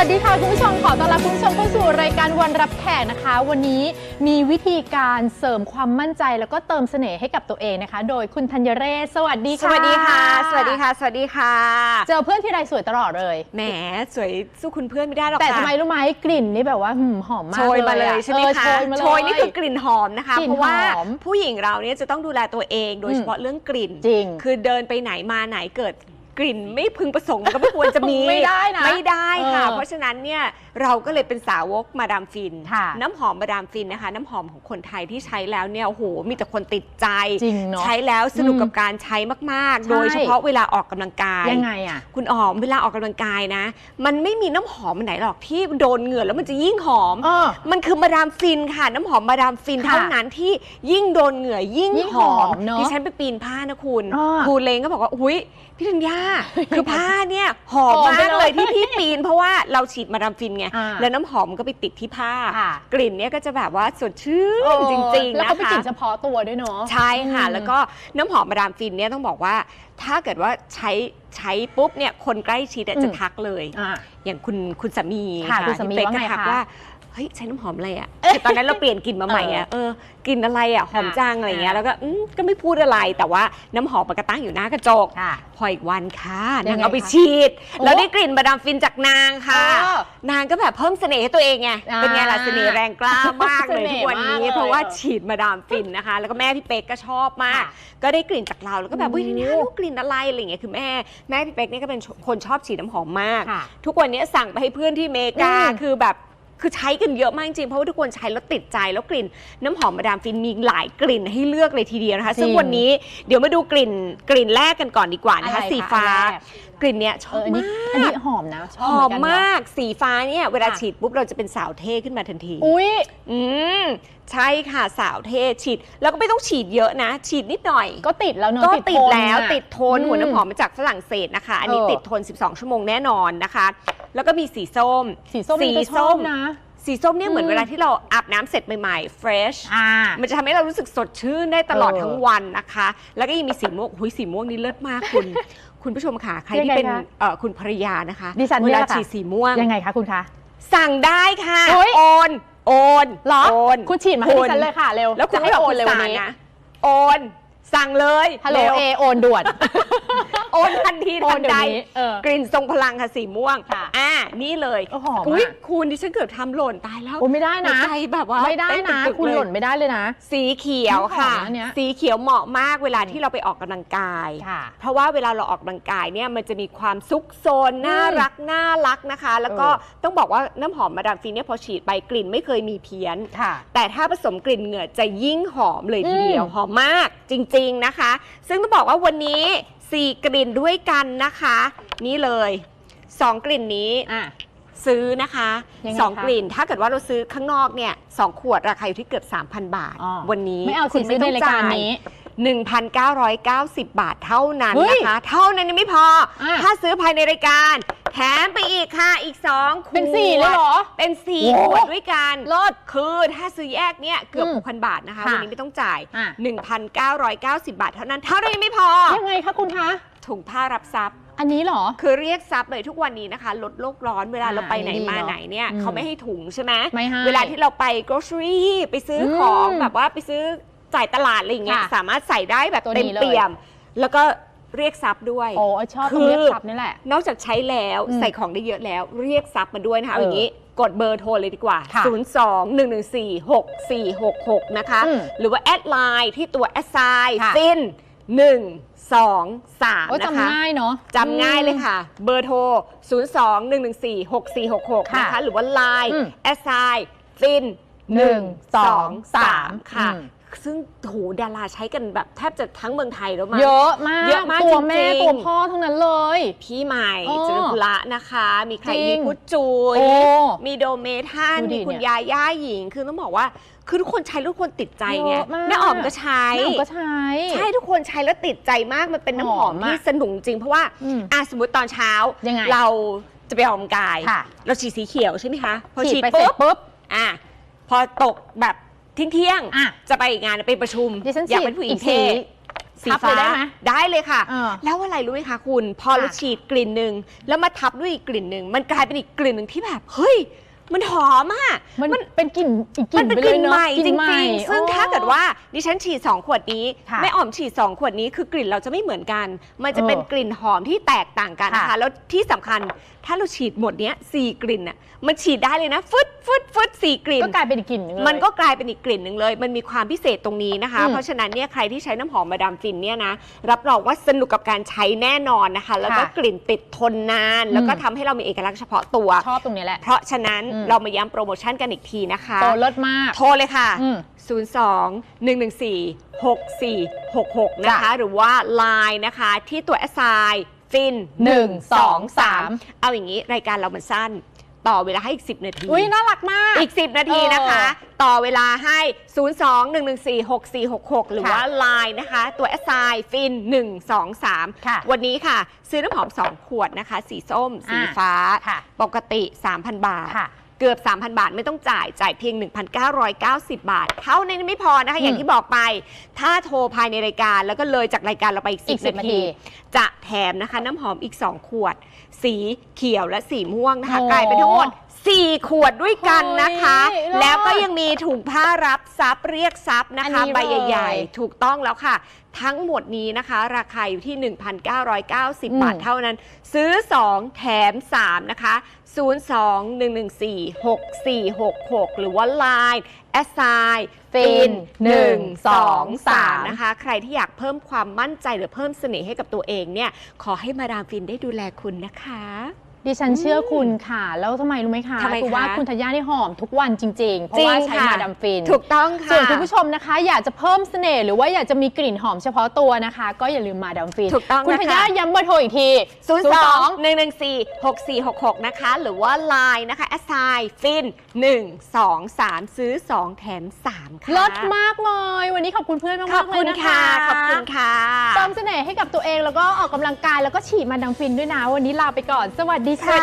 วัสดีค่ะคุณผู้ชมขอต้อนรับคุณผู้ชมเข้าสู่รายการวันรับแขกนะคะ วันนี้มีวิธีการเสริมความมั่นใจแล้วก็เติมเสน่ห์ให้กับตัวเองนะคะ โดยคุณธัญเรศสวัสดีสค่ะวัสดีค่ะ สวัสดีค่ะ สวัสดีค่ะ เจอเพื่อนที่ไรสวยตลอดเลยแหมสวยสู้คุณเพื่อนไม่ได้หรอกแต่ค่ะทำไมรู้ไหมกลิ่นนี่แบบว่าหืมหอมมากโชยมาเลยอะใช่ไหมเออคะโชยมาเลยโชยนี่คือกลิ่นหอมนะคะกลิ่นเพราะว่าหอมผู้หญิงเราเนี่ยจะต้องดูแลตัวเอง โดยเฉพาะเรื่องกลิ่นจริงคือเดินไปไหนมาไหนเกิด กลิ่นไม่พึงประสงค์มันก็ไม่ควรจะมี ไม่ได้นะไม่ได้ค่ะ เออเพราะฉะนั้นเนี่ยเราก็เลยเป็นสาวกมาดามฟิน ค่ะน้ำหอมมาดามฟินนะคะ น้ำหอมของคนไทยที่ใช้แล้วเนี่ยโอ้โหมีแต่คนติดใจ จริงเนอะใช้แล้วสนุกอืมกับการใช้มากใช่ๆโดยเฉพาะเวลาออกกำลังกาย ยังไงอะ คุณออมเวลาออกกำลังกายนะ มันไม่มีน้ำหอมอันไหนหรอกที่โดนเหงื่อแล้วมันจะยิ่งหอม เออมันคือมาดามฟินค่ะ น้ำหอมมาดามฟินค่ะเท่านั้นที่ยิ่งโดนเหงื่อยิ่งยิ่งหอมหอมเนอะดิฉันไปปีนผ้านะคุณอ่าครูเลงก็บอกว่า อุ้ยพี่ธัญญาคือผ้าเนี่ยหอมหอมไปมากเลยเลยที่พี่ปีน เพราะว่าเราฉีดมาดามฟินไงอ่าแล้วน้ำหอมก็ไปติดที่ผ้า ค่ะ กลิ่นเนี่ยก็จะแบบว่าสดชื่นจริงๆแล้วนะก็เป็นคะ กลิ่นเฉพาะตัวด้วยเนาะ ใช่ค่ะ อืมแล้วก็น้ำหอมมาดามฟินเนี่ยต้องบอกว่า ถ้าเกิดว่าใช้ใช้ปุ๊บเนี่ยคนใกล้ชิดอะอืม จะทักเลย อะอย่างคุณคุณสามีค่ะคุณสามีพี่เป๊กว่าไงก็ทักคะว่า เฮ้ยใช้น้ำหอมอะไรอะแต่ตอนนั้นเราเปลี่ยนกลิ่นมาใหม่อะเออกลิ่นอะไรอะหอมจังอะไรอย่างเงี้ยค่ะแล้วก็อืมก็ไม่พูดอะไรแต่ว่าน้ำหอมมันก็ตั้งอยู่หน้ากระจกค่ะพออีกวันค่ะยันางงไงเอาไปคะฉีดโอ้แล้วได้กลิ่นมาดามฟินจากนางค่ะเออนางก็แบบเพิ่มเสน่ห์ให้ตัวเองไงอ่าเป็นไงล่ะเสน่ห์แรงกล้ามากเลยเสน่ห์ทุกวันนี้มากเลยเพราะว่าฉีดมาดามฟินนะคะ แล้วก็แม่พี่เป๊กก็ชอบมากค่ะก็ได้กลิ่นจากเราแล้วก็แบบโอ้เฮ้ยนี่ลูกกลิ่นอะไรอะไรอย่างเงี้ยคือแม่แม่พี่เป๊กเนี่ยก็เป็นคนชอบฉีดน้ำหอมมากค่ะทุกวันนี้สั่งไปให้เพื่อนที่อเมริกาอืมคือแบบ คือใช้กันเยอะมากจริงๆเพราะว่าทุกคนใช้แล้วติดใจแล้วกลิ่น น้ำหอมมาดามฟินมีหลายกลิ่นให้เลือกเลยทีเดียวนะคะ ซึ่งวันนี้เดี๋ยวมาดูกลิ่นกลิ่นแรกกันก่อนดีกว่านะคะ อะไรคะสีฟ้า อันแรก กลิ่นเนี้ยชเออบออันนี้มากอันนี้หอมนะชหอบอเหมนกันเนอะมากสีฟ้าเนี่ยเวลาค่ะ ฉีดปุ๊บเราจะเป็นสาวเท่ขึ้นมาทันที อุ้ย อืม ใช่ค่ะสาวเท่ฉีด แล้วก็ไม่ต้องฉีดเยอะนะ ฉีดนิดหน่อย ก็ติดแล้วเนอะก็ติดทนแล้วอะติดโทนหัวน้ำหอมมาจากฝรั่งเศสนะคะ อันนี้เออติดทน 12 ชั่วโมงแน่นอนนะคะ แล้วก็มีสีส้ม สีส้มนี่ก็ชอบนะ สีส้มเนี่ยเหมือนอืมเวลาที่เราอาบน้ำเสร็จใหม่ๆ fresh อ่า มันจะทำให้เรารู้สึกสดชื่นได้ตลอดเออทั้งวันนะคะ แล้วก็ยังมีสีม่วงหุยสีม่วงนี่เลิศมากคุณ คุณผู้ชมค่ะ ใครที่เป็นยังไงคะเอ่อคุณภรรยานะคะดิฉันเวเนี่ยลาแหละค่ะ ฉีดสีม่วง ยังไงคะคุณคะ สั่งได้ค่ะ เฮ้ย โอน โอนเหรอ โอนคุณฉีดมาให้ดิฉันเลยค่ะเร็วแล้วคุณจะให้ไม่โอโอนนเลยเลวันยนี้ นะโอน สั่งเลยฮัลโหลร็วเอโอนด่วนโอนทันทีโอทันนเดี๋ยใดวนี้เออกลิ่นทรงพลังค่ะสีม่วงค่ะอ่านี่เลยโอ้หอมอุ้ยอะคุณดิฉันเกือบทำหล่นตายแล้วโอ้ไม่ได้หัวนะใจแบบว่าไม่ได้เต้นะตึกๆคุณเยหล่นไม่ได้เลยนะ สีเขียวค่ะน้ำหอมนะเนี่ย สีเขียวเหมาะมากเวลาที่เราไปออกกำลังกาย ค่ะ เพราะว่าเวลาเราออกกำลังกายเนี่ยมันจะมีความซุกโซนน่ารักน่ารักนะคะ แล้วก็เออต้องบอกว่าน้ำหอมมาดามฟินเนี่ยพอฉีดไปกลิ่นไม่เคยมีเพี้ยน ค่ะ แต่ถ้าผสมกลิ่นเหงื่อจะยิ่งหอมเลยทีเดียว อืมหอมมากจริง ๆนะคะ ซึ่งต้องบอกว่าวันนี้ 4 กลิ่นด้วยกันนะคะ นี่เลย 2 กลิ่นนี้อะ ซื้อนะคะยังไงสองคะกลิ่น ถ้าเกิดว่าเราซื้อข้างนอกเนี่ยสองขวดราคาอยู่ที่เกือบ 3,000 บาท อ๋อ วันนี้ไม่เอาคุสิณซื้อในต้งรายการจ่นี้ 1,990 บาทเท่านั้นเฮ้ยนะคะ เท่านั้นยังไม่พอ อะ ถ้าซื้อภายในรายการ แถมไปอีกค่ะอีก 2 ขวด เป็นสี่เลยเหรอเป็นสี่โอ้ขวดด้วยกันเลิศคือถ้าซื้อแยกเนี่ยเกือบ อืม6,000 บาทนะคะ ค่ะวันนี้ไม่ต้องจ่าย อะ 1,990 บาทเท่านั้น เท่านั้นยังไม่พอ ยังไงคะคุณคะ ถุงผ้ารับทรัพย์อันนี้เหรอ คือเรียกทรัพย์เลยทุกวันนี้นะคะ ลดโลกร้อนเวลาอ่าเราไปไหนดีมาเนอะไหนเนี่ยอืมเขาไม่ให้ถุงใช่ไหมไม่ให้เวลาที่เราไป grocery ไปซื้ออมของแบบว่าไปซื้อจ่ายตลาดอะไรอย่างเงี้ยค่ะสามารถใส่ได้แบบตัวเต็นี้มเลยเปี่ยม แล้วก็ เรียกทรัพย์ด้วยโอ้ชอบตรงเรียกทรัพย์นี่แหละ นอกจากใช้แล้วอืมใส่ของได้เยอะแล้ว เรียกทรัพย์มาด้วยนะคะเออเอาอย่างนี้กดเบอร์โทรเลยดีกว่าค่ะ0 2 1 1 4 6 4 6 6 นะคะอืมหรือว่าแอดไลน์ที่ตัวแอดไซน์ค่ะฟิน1 2 3โอ้นะคะจำง่ายเนาะจำง่ายเลยค่ะ เบอร์โทร 0 2 1 1 4 6 4 6 6ค่ะนะคะ หรือว่าไลน์อืมแอดไซน์ฟินหนึ่งสอง1สาม2 3ค่ะอืม ซึ่งโหดาราใช้กันแบบแทบจะทั้งเมืองไทยแล้วมั้ง เยอะมากเยอะมากตัวแม่จริงๆ ตัวพ่อทั้งนั้นเลย พี่ใหม่อ๋อเจริญปุระนะคะ มีใครจริงมีพุทธจุยโอ้มีโดเมทันดูดิมีคุณเนี่ยยาย่าหญิง คือต้องบอกว่า คือทุกคนใช้แล้วทุกคนติดใจไงเยอะมาก แม่อ๋อมก็ใช้แม่ผมก็ใช้ ใช่ทุกคนใช้แล้วติดใจมากมันเป็นน้ำหอมหอมอะที่สนุกจริง เพราะว่าอืมอะสมมติตอนเช้ายังไงเราจะไปออกกำลังกาย ค่ะ เราฉีดสีเขียวใช่ไหมคะพอฉีฉีดดไปเสร็จปุ๊บปุ๊บ อะพอตกแบบ เที่ยงๆอะจะไปอีกงานไปประชุมดิฉันอยากฉีดเป็นผู้หญิอีงกสีเท่สีทับฟ้าเลยได้ไหมได้เลยค่ะ เออแล้วอะไรรู้ไหมคะคุณ พอเราค่ะ ฉีดกลิ่นหนึ่งแล้วมาทับด้วยอีกกลิ่นหนึ่งมันกลายเป็นอีกกลิ่นหนึ่งที่แบบ เฮ้ย มันหอมอะ มันเป็นกลิ่นอีกกมัลิ่นนเป็นไปกเลลิ่ยนเนาะใหม่กจลิ่นใหริม่งๆซึ่งโอ้ถ้าเกิดว่าดิฉันฉีด 2 ขวดนี้ค่ะแม่อ๋อมฉีด 2 ขวดนี้คือกลิ่นเราจะไม่เหมือนกัน มันจะเออเป็นกลิ่นหอมที่แตกต่างกันนะคะ ค่ะแล้วที่สำคัญ ถ้าเราฉีดหมดเนี้ยสี่กลิ่นอะมันฉีดได้เลยนะฟึดฟึดฟึดสี่กลิ่น ก็กลายเป็นอีกกลิ่นหนึงเลย มันก็กลายเป็นอีกกลิ่นหนึ่งเลย มันมีความพิเศษตรงนี้นะคะ อืมเพราะฉะนั้นเนี่ยใครที่ใช้น้ำหอมมาดามฟินเนี่ยนะ รับรองว่าสนุกกับการใช้แน่นอนนะคะ แล้วก็ค่ะกลิ่นติดทนนาน แล้วก็อืม ทำให้เรามีเอกลักษณ์เฉพาะตัว ชอบตรงนี้แหละ เพราะฉะนั้นอืม เรามาย้ำโปรโมชั่นกันอีกทีนะคะ โตเลิศมาก โทรเลยค่ะ อืม02 114 6466 นะคะจ้ะหรือว่า Line นะคะ ที่ตัว s i ฟินหนึ่งสองสามเอาอย่างนี้รายการเรามันสั้น ต่อเวลาให้อีก 10 นาที อุ้ยน่ารักมาก อีก 10 นาทีนะคะเออต่อเวลาให้ 02-114-6466 หรือค่ะว่า Line นะคะ ตัว s i ฟิน 123ค่ะวันนี้ค่ะ ซื้อน้ำหอม 2 ขวดนะคะ สีส้ม สีอ่าฟ้าค่ะปกติ 3,000 บาทค่ะ เกือบ 3,000 บาทไม่ต้องจ่ายจ่ายเพียง 1,990 บาท เท่านั้นไม่พอนะคะ อย่างอืมที่บอกไป ถ้าโทรภายในรายการแล้วก็เลยจากรายการเราไปอีก อีก10 10นาที จะแถมนะคะ น้ำหอมอีก 2 ขวด สีเขียวและสีม่วงนะคะ โอ้ กลายเป็นทั้งหมด 4 ขวดด้วยกันนะคะ เฮ้ยเลิศแล้วก็ยังมีถุงผ้ารับซับเรียกซับนะอันคะนี้ใบเลยใหญ่ ๆ ถูกต้องแล้วค่ะ ทั้งหมดนี้นะคะ ราคาอยู่ที่ 1,990 บาทอืม เท่านั้น ซื้อ 2 แถม 3 นะคะ 02-114-6466 หรือว่า Line s i ฟินหนึ่งสองสามนะคะ ใครที่อยากเพิ่มความมั่นใจหรือเพิ่มเสน่ห์ให้กับตัวเองเนี่ย ขอให้มาดามฟินได้ดูแลคุณนะคะ ดิฉันเชื่อคุณค่ะ แล้วทำไมรู้ไหมคะทำไมคือว่าคะคุณธัญญานี่หอมทุกวันจริง ๆ เพราะว่าใช้ค่มาดามฟิน ถูกต้องค่ะ ส่วนคุณผู้ชมนะคะ อยากจะเพิ่มเสน่ห์หรือว่าอยากจะมีกลิ่นหอมเฉพาะตัวนะคะ ก็อย่าลืมมาดามฟินถูกต้องคุณนะคะ ธัญญาย้ำเบอร์โทรอีกที 02 114 6466 นะคะ หรือว่า Line นะคะ s i ฟิน1 2 3 ซื้อ 2 แถม 3 ค่ะลดมากเลย วันนี้ขอบคุณเพื่อนมากขอบๆเลคุยณนะคะค่ะ ขอบคุณค่ะ เติมเสน่ห์ให้กับตัวเองแล้วก็ออกกำลังกายแล้วก็ฉีดมาดามฟินด้วยนะ วันนี้ลาไปก่อน สวัสดีสค่ะวัสดีค่ะ